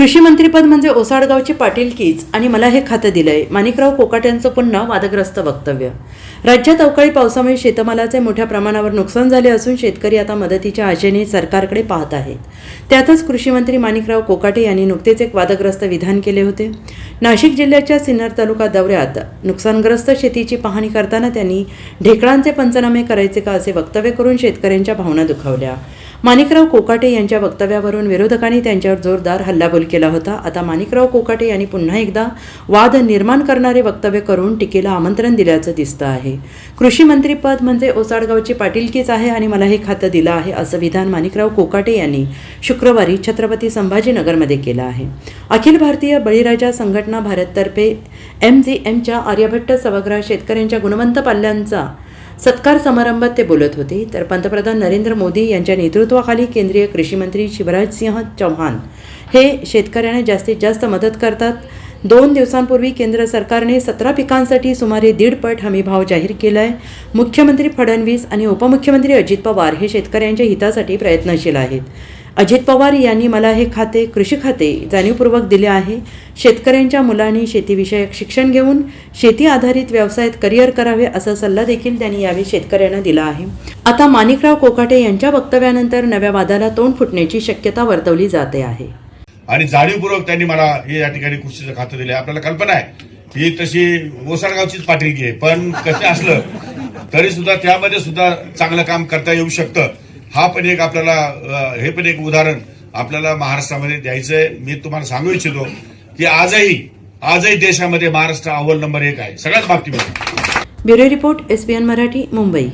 कृषी मंत्रीपद म्हणजे ओसाडगावची पाटीलकीच आणि मला हे खातं दिलंय. माणिकराव कोकाट्यांचं पुन्हा वादग्रस्त वक्तव्य. राज्यात अवकाळी पावसामुळे शेतमालाचे मोठ्या प्रमाणावर नुकसान झाले असून शेतकरी आता मदतीच्या आशेने सरकारकडे पाहत आहेत. त्यातच कृषीमंत्री माणिकराव कोकाटे यांनी नुकतेच एक वादग्रस्त विधान केले होते. नाशिक जिल्ह्याच्या सिन्नर तालुका दौऱ्यात नुकसानग्रस्त शेतीची पाहणी करताना त्यांनी ढेकळांचे पंचनामे करायचे का असे वक्तव्य करून शेतकऱ्यांच्या भावना दुखावल्या. माणिकराव कोकाटे यांच्या वक्तव्यावरून विरोधकांनी त्यांच्यावर जोरदार हल्लाबोल केला होता. आता माणिकराव कोकाटे यांनी पुन्हा एकदा वाद निर्माण करणारे वक्तव्य करून टीकेला आमंत्रण दिल्याचं दिसतं आहे. कृषी मंत्रीपद म्हणजे ओसाडगावची पाटीलकीच आहे आणि मला हे खातं दिलं आहे असं विधान माणिकराव कोकाटे यांनी शुक्रवारी छत्रपती संभाजीनगरमध्ये केलं आहे. अखिल भारतीय बळीराजा संघटना भारततर्फे एम जी एमच्या आर्यभट्ट सभागृहात शेतकऱ्यांच्या गुणवंत पाल्यांचा सत्कार समारंभात ते बोलत होते. तर पंतप्रधान नरेंद्र मोदी यांच्या नेतृत्वाखाली केंद्रीय कृषी मंत्री शिवराज सिंह चौहान हे शेतकऱ्यांना जास्तीत जास्त मदत करतात. दोन दिवसांपूर्वी केंद्र सरकारने सतरा पिकांसाठी सुमारे दीडपट हमीभाव जाहीर केला आहे मुख्यमंत्री फडणवीस आणि उपमुख्यमंत्री अजित पवार हे शेतकऱ्यांच्या हितासाठी प्रयत्नशील आहेत. अजित पवार यांनी मला हे खाते कृषी खाते जाणीवपूर्वक दिले आहे. शेतकऱ्यांच्या मुलांनी शेतीविषयक शिक्षण घेऊन शेती आधारित व्यवसायात करिअर करावे असा सल्ला देखील त्यांनी यावेळी शेतकऱ्यांना दिला आहे. आता माणिकराव कोकाटे यांच्या वक्तव्यानंतर नव्या वादाला तोंड फुटण्याची शक्यता वर्तवली जाते आहे. आणि जाणीवपूर्वक त्यांनी मला हे या ठिकाणी कृषीचं खातं दिले आपल्याला कल्पना आहे ही तशी ओसाडगावचीच पाठीगी आहे पण कसं असलं तरी सुद्धा त्यामध्ये सुद्धा चांगलं काम करता येऊ शकतं. हा पण एक आपल्याला हे पण एक उदाहरण आपल्याला महाराष्ट्रामध्ये द्यायचंय. मी तुम्हाला सांगू इच्छितो की आजही आजही देशामध्ये महाराष्ट्र अव्वल नंबर एक आहे. सगळ्याच बाबतीमध्ये. Bureau report SBN Marathi Mumbai.